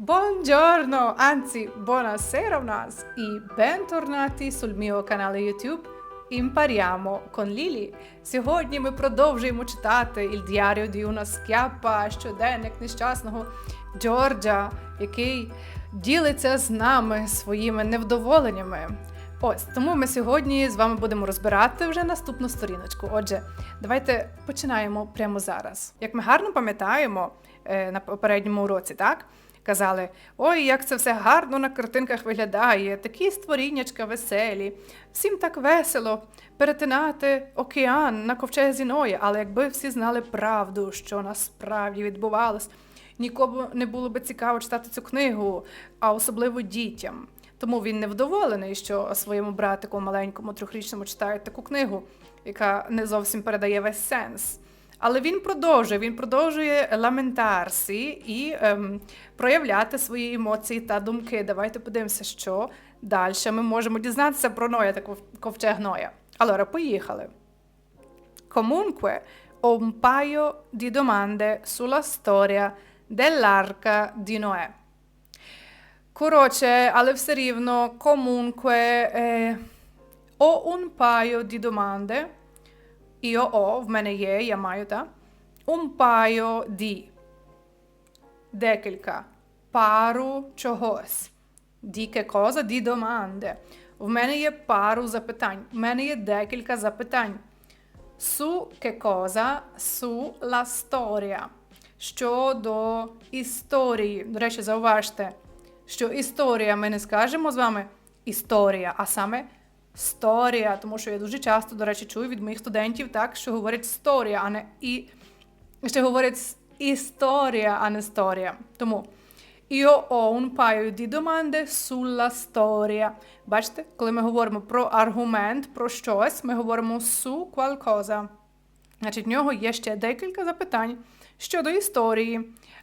Buongiorno, anzi, buonasera a нас і bentornati sul mio canale YouTube Impariamo con Lili. Сьогодні ми продовжуємо читати Il diario di una schiappa, щоденник нещасного Джорджа, який ділиться з нами своїми невдоволеннями. Ось тому ми сьогодні з вами будемо розбирати вже наступну сторіночку. Отже, давайте починаємо прямо зараз. Як ми гарно пам'ятаємо е, на попередньому уроці, так? Казали, ой, як це все гарно на картинках виглядає, такі створіннячка веселі, всім так весело перетинати океан на ковчезі Ноя, але якби всі знали правду, що насправді відбувалось, нікому не було би цікаво читати цю книгу, а особливо дітям. Тому він невдоволений, що своєму братику маленькому трьохрічному читають таку книгу, яка не зовсім передає весь сенс. Але він продовжує, він продовжує ламентарсі і ем, проявляти свої емоції та думки. Давайте подивимося, що далі ми можемо дізнатися про Ноя та ковчег Ноя. Allora, поїхали. Comunque, un paio di domande sulla storia dell'arca di Noè. Коротше, але все рівно, comunque, е, ho un paio di domande. Io ho, в мене є, я маю, так? Un paio di. Декілька. Пару чогось. Di che cosa? Di domande. В мене є пару запитань. В мене є декілька запитань. Su che cosa? Su la storia. Щодо історії. До речі, зауважте, що історія ми не скажемо з вами історія, а саме сторія. Тому що я дуже часто, до речі, чую від моїх студентів так, що говорять сторія, а не і ще говорять історія, а не сторія. Тому io ho un paio di domande sulla storia. Бачите, коли ми говоримо про аргумент, про щось, ми говоримо su qualcosa. Значить, в нього є ще декілька запитань щодо історії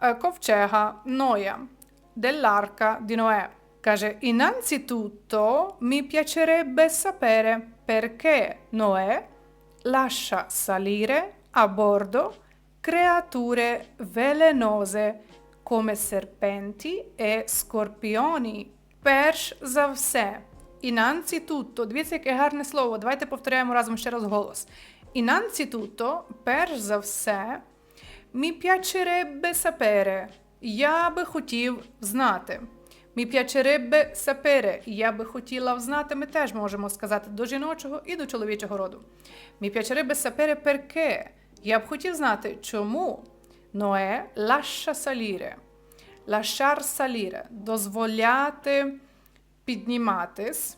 е, ковчега Ноя, dell'arca di Noè. Каже, innanzitutto mi piacerebbe sapere perché Noè lascia salire a bordo creature velenose come serpenti e scorpioni. Перш за все, innanzitutto, дивіться, яке гарне слово. Давайте повторяємо разом ще раз голос. Innanzitutto, перш за все, mi piacerebbe sapere. Я би хотів знати. Mi piacerebbe sapere. Я би хотіла знати. Ми теж можемо сказати до жіночого і до чоловічого роду. Mi piacerebbe sapere perché. Я б хотів знати, чому Ное lascia salire. Lasciar salire. Дозволяти підніматись,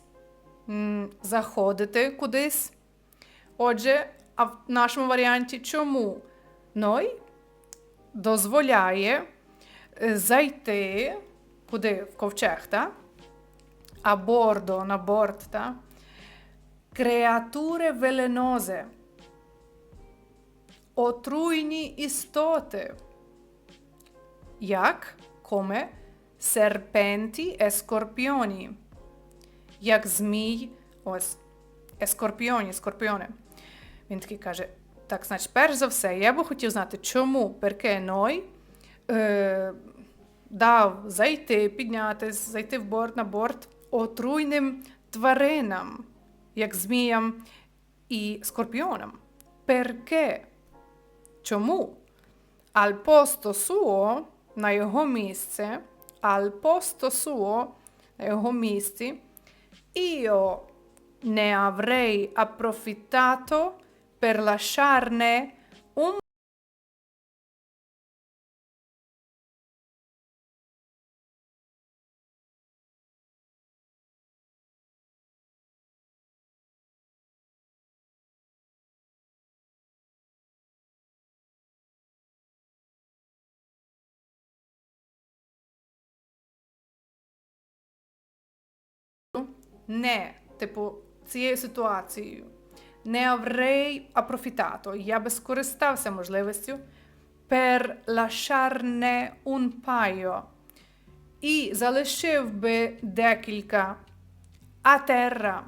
заходити кудись. Отже, а в нашому варіанті чому Ной дозволяє е, зайти куди? В ковчег, так? А бордо на борт, так? Креатури веленозе. Отруйні істоти. Як? Коме серпенті e скорпіоні. Як змій, ось, ескорпіоні, скорпіони. Він такий каже: так, значить, перш за все, я би хотів знати, чому перке Ной е, дав зайти, піднятись, зайти в борт на борт отруйним тваринам, як зміям і скорпіонам. Перке? Чому? Al posto на його місце, al posto на його місці, io ne avrei approfittato per lasciarne un не, типу, цією ситуацією. Не avrei approfittato. Я би скористався можливістю per lasciarne un paio. І залишив би декілька a terra.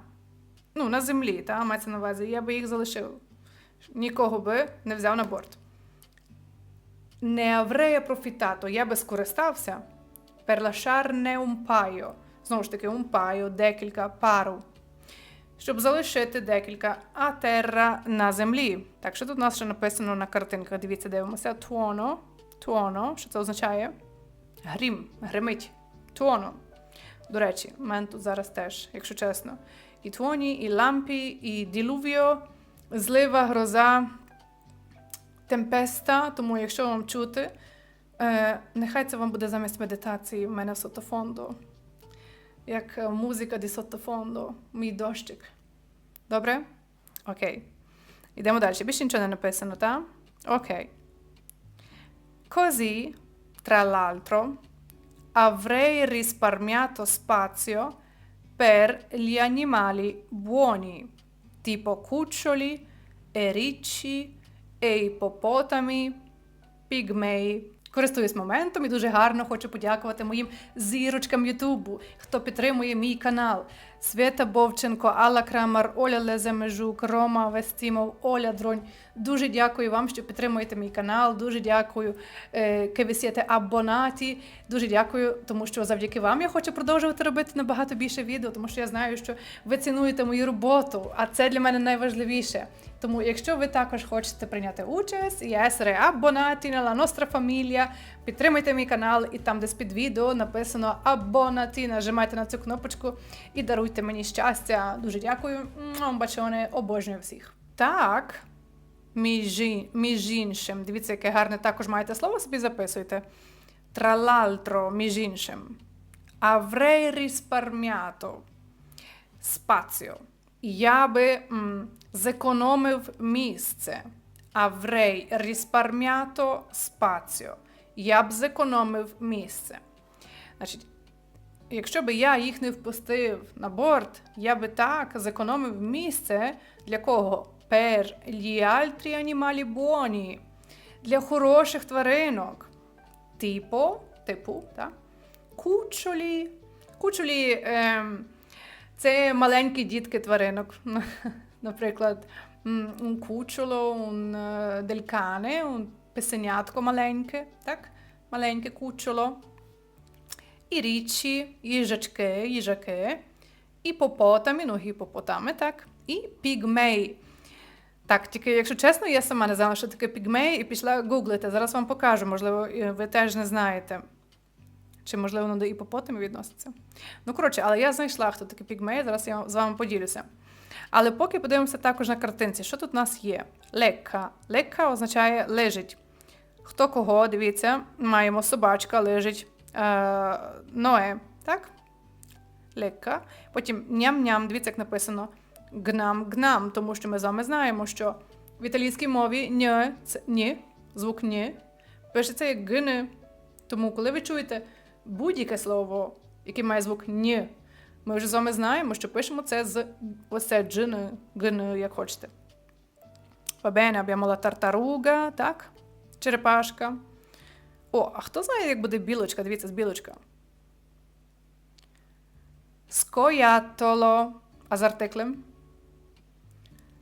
Ну, на землі, та, мається на увазі. Я би їх залишив. Нікого би не взяв на борт. Не avrei approfittato. Я би скористався Per lasciarne un paio. Знову ж таки, un paio, декілька, пару. Щоб залишити декілька а терра на землі. Так, що тут у нас ще написано на картинках? Дивіться, дивимося. Tuono. Tuono. Що це означає? Грім, гримить. Tuono. До речі, в мене тут зараз теж, якщо чесно. І туоні, і лампі, і ділувіо, злива, гроза, темпеста. Тому, якщо вам чути, е, нехай це вам буде замість медитації в мене в сотофондо. Як е, музика ді сотофондо, мій дощик. Добре? Окей. Йдемо далі. Більше нічого не написано, так? Окей. Così, tra l'altro, avrei risparmiato spazio per gli animali buoni, tipo cuccioli, e ricci, e ippopotami, pigmei. Користуюсь моментом і дуже гарно хочу подякувати моїм зірочкам Ютубу, хто підтримує мій канал. Свята Бовченко, Алла Крамар, Оля Леземежук, Рома Вестімов, Оля Дронь. Дуже дякую вам, що підтримуєте мій канал. Дуже дякую, е, che ви siete абонаті. Дуже дякую, тому що завдяки вам я хочу продовжувати робити набагато більше відео, тому що я знаю, що ви цінуєте мою роботу, а це для мене найважливіше. Тому, якщо ви також хочете прийняти участь і essere abbonati nella nostra famiglia, підтримуйте мій канал, і там, десь під відео написано абонати. Нажимайте на цю кнопочку і даруйте мені щастя. Дуже дякую. Бачоне, обожнюю всіх. Так. Між, іншим, дивіться, яке гарне також маєте слово собі записуйте. Tra між іншим. Avrei risparmiato spazio. Я би м, зекономив місце. Avrei risparmiato spazio. Я б зекономив місце. Значить, якщо би я їх не впустив на борт, я би так зекономив місце для кого? Per gli altri animali buoni. Для хороших тваринок. Типу, типу, так? Кучолі. Кучолі ем, це маленькі дітки тваринок. Наприклад, un cucciolo, е, песенятко маленьке, так? Маленьке кучоло. І річі, їжачки, їжаки, іпопотами, ну гіпопотами, так? І пігмей. Так, тільки, якщо чесно, я сама не знала, що таке пігмей, і пішла гуглити. Зараз вам покажу, можливо, ви теж не знаєте. Чи, можливо, воно до іпопотами відноситься. Ну, коротше, але я знайшла, хто такий пігмей, зараз я з вами поділюся. Але поки подивимося також на картинці, що тут у нас є? Лекка. Лекка означає лежить. Хто кого, дивіться, маємо собачка, лежить е, Ноe, так? Лекка. Потім ням-ням, дивіться, як написано гнам-гнам, тому що ми з вами знаємо, що в італійській мові нє, це ні, звук ні, пишеться як гни. Тому, коли ви чуєте будь-яке слово, яке має звук ні, ми вже з вами знаємо, що пишемо це з ось джини, гни, як хочете. Bene, abbiamo la tartaruga, так? Черепашка. О, а хто знає, як буде білочка? Дивіться, з білочка. Scoiattolo. А з артиклем?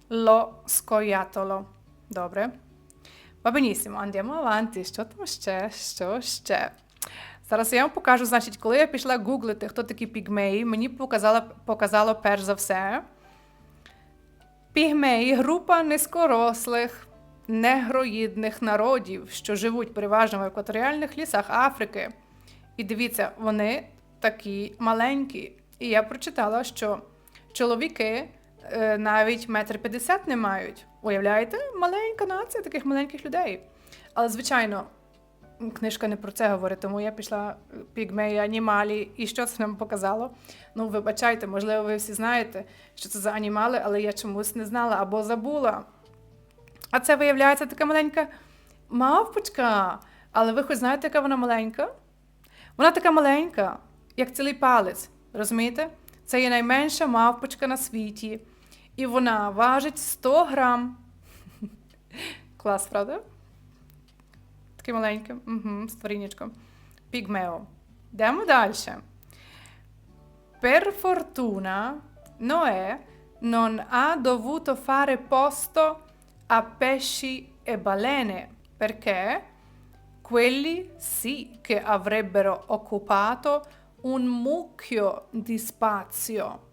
Lo scoiattolo. Добре. Va benissimo, andiamo. Що там ще? Що ще? Зараз я вам покажу, значить, коли я пішла гуглити, хто такі пігмеї, мені показало, показало перш за все. Пігмеї група низькорослих, негроїдних народів, що живуть переважно в екваторіальних лісах Африки. І дивіться, вони такі маленькі. І я прочитала, що чоловіки е, навіть метр п'ятдесят не мають. Уявляєте, маленька нація таких маленьких людей. Але, звичайно, книжка не про це говорить, тому я пішла е, пігмеї, анімалі, і що це нам показало? Ну, вибачайте, можливо, ви всі знаєте, що це за анімали, але я чомусь не знала або забула. А це виявляється така маленька мавпочка. Але ви хоч знаєте, яка вона маленька? Вона така маленька, як цілий палець. Розумієте? Це є найменша мавпочка на світі. І вона важить 100 грам. Клас, правда? Таке маленьке. Угу, створіннячко. Пігмео. Йдемо далі. Per fortuna, Noè non ha dovuto fare posto a pesci e balene perché quelli sì che avrebbero occupato un mucchio di spazio.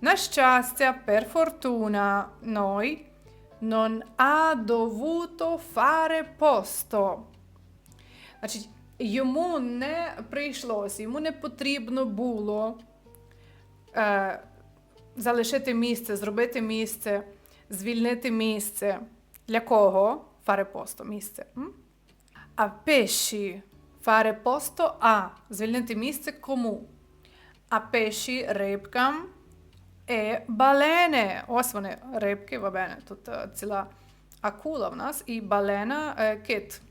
На щастя, per fortuna, noi non ha dovuto fare posto. Значить, йому не прийшлося, йому не потрібно було е, залишити місце, зробити місце, Звільнити місце. Для кого? Fare posto, місце. М? А пеші fare posto а звільнити місце кому? А пеші рибкам е балене. Ось вони, рибки, bene, тут е, ціла акула в нас, і балена е, кит.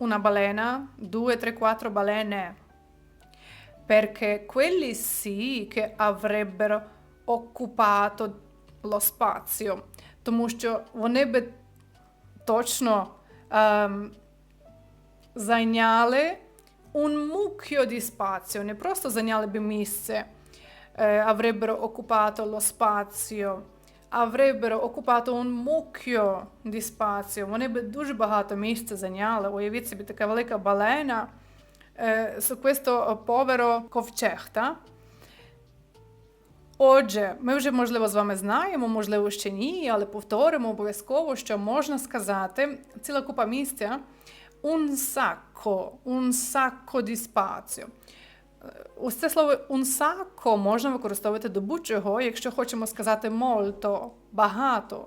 Una balena, due, tre, quattro balene. Perché quelli sì che avrebbero occupato lo spazio. Тому що вони би точно ем, зайняли un mucchio di spazio, не просто зайняли би місце, е, avrebbero occupato lo spazio, avrebbero occupato un mucchio di spazio. Вони би дуже багато місця зайняли. Уявіть собі, така велика балена е, su questo povero ковчег, та? Отже, ми вже, можливо, з вами знаємо, можливо, ще ні, але повторимо обов'язково, що можна сказати ціла купа місця un sacco, un sacco di spazio. Е, Ось це слово un sacco можна використовувати до будь-чого, якщо хочемо сказати molto, багато.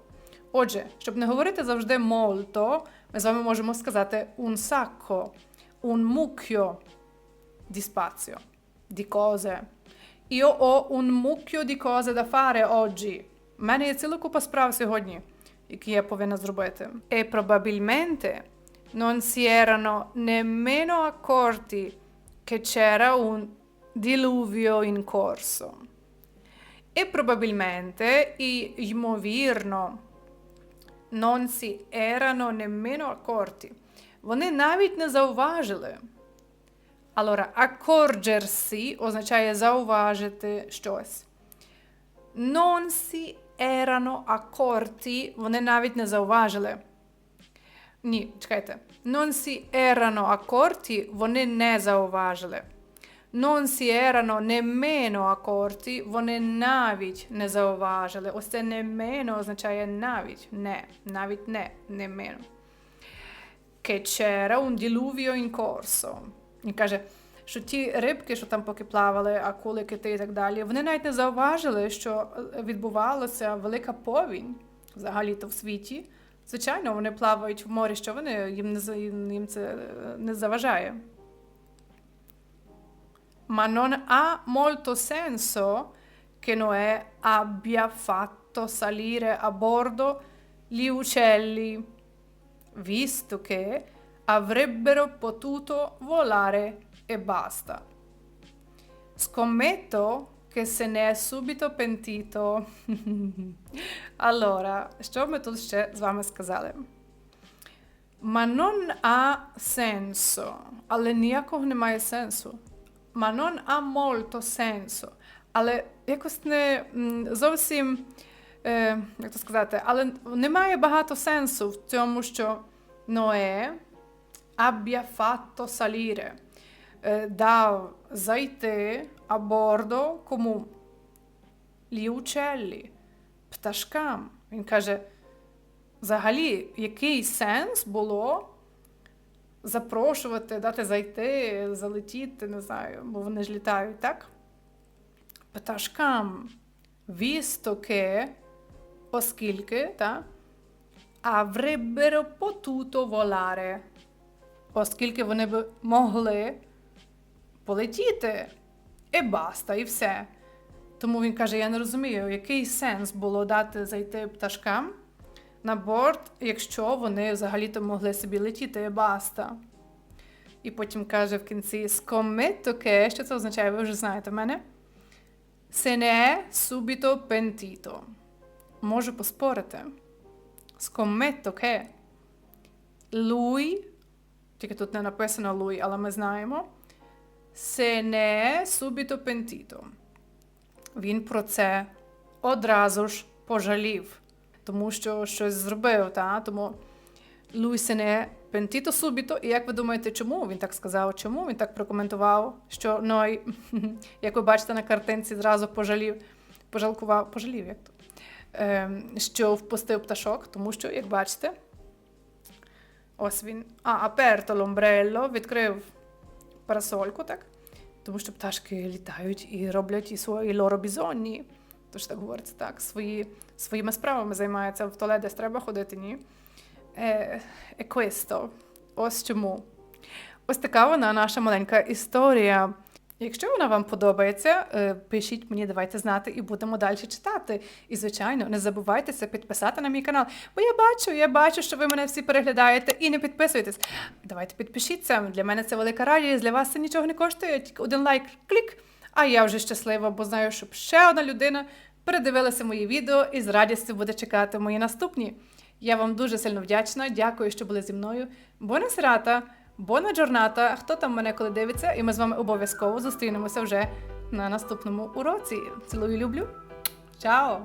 Отже, щоб не говорити завжди molto, ми з вами можемо сказати un sacco, un mucchio di spazio, di cose. Io ho un mucchio di cose da fare oggi. У мене є ціла купа справ сьогодні, які я повинна зробити. E probabilmente non si erano nemmeno accorti che c'era un diluvio in corso. E probabilmente, і ймовірно, non si erano nemmeno accorti. Вони навіть не зауважили. Allora, accorgersi означає зауважити щось. Non si erano accorti, вони навіть не зауважили. Ні, чекайте. Non si erano accorti, вони не зауважили. Non si erano nemmeno accorti, вони навіть не зауважили. Ось це nemmeno означає навіть, не, навіть не, nemmeno. Che c'era un diluvio in corso. Він каже, що ті рибки, що там поки плавали, акули, кити і так далі, вони навіть не зауважили, що е, відбувалася велика повінь взагалі-то в світі. Звичайно, вони плавають в морі, що вони їм не їм це е, не заважає. Ma non ha molto senso che Noè abbia fatto salire a bordo gli uccelli, visto che avrebbero potuto volare e basta. Scommetto che se ne è subito pentito. allora, що ми тут ще з? Ma non ha senso, але ніякого немає сенсу. Ma non ha molto senso. Але якось не зовсім, е, як то сказати, але немає багато сенсу в цьому, що Ноe abbia fatto salire, е, дав зайти a bordo кому? Uccelli, пташкам. Він каже, взагалі, який сенс було запрошувати, дати зайти, залетіти, не знаю, бо вони ж літають, так? Пташкам, che, оскільки, так? Avrebbero potuto volare. Оскільки вони б могли полетіти. І баста, і все. Тому він каже: я не розумію, який сенс було дати зайти пташкам на борт, якщо вони взагалі-то могли собі летіти і баста. І потім каже в кінці che, що це означає, ви вже знаєте мене. È subito pentito. Можу поспорити. Che lui, тільки тут не написано lui, але ми знаємо. Se è subito pentito. Він про це одразу ж пожалів, тому що щось зробив, та? тому lui se è Пентіто субіто. І як ви думаєте, чому він так сказав? Чому він так прокоментував? Що Ной, як ви бачите на картинці, зразу пожалів, пожалкував, пожалів, як то, ем, що впустив пташок, тому що, як бачите, ось він. А, аперто ломбрелло, відкрив парасольку, так? Тому що пташки літають і роблять і свої лоробізонні, Тож так говориться так, свої, своїми справами займаються в туалет, десь треба ходити, ні. Е, е questo. Ось чому. Ось така вона наша маленька історія. Якщо вона вам подобається, е, пишіть мені, давайте знати, і будемо далі читати. І, звичайно, не забувайтеся підписати на мій канал. Бо я бачу, я бачу, що ви мене всі переглядаєте і не підписуєтесь. Давайте підпишіться. Для мене це велика радість, для вас це нічого не коштує, тільки один лайк, клік. А я вже щаслива, бо знаю, щоб ще одна людина передивилася мої відео і з радістю буде чекати мої наступні. Я вам дуже сильно вдячна. Дякую, що були зі мною. Бона серата, бона джорната. Хто там мене коли дивиться, і ми з вами обов'язково зустрінемося вже на наступному уроці. Цілую, люблю. Чао!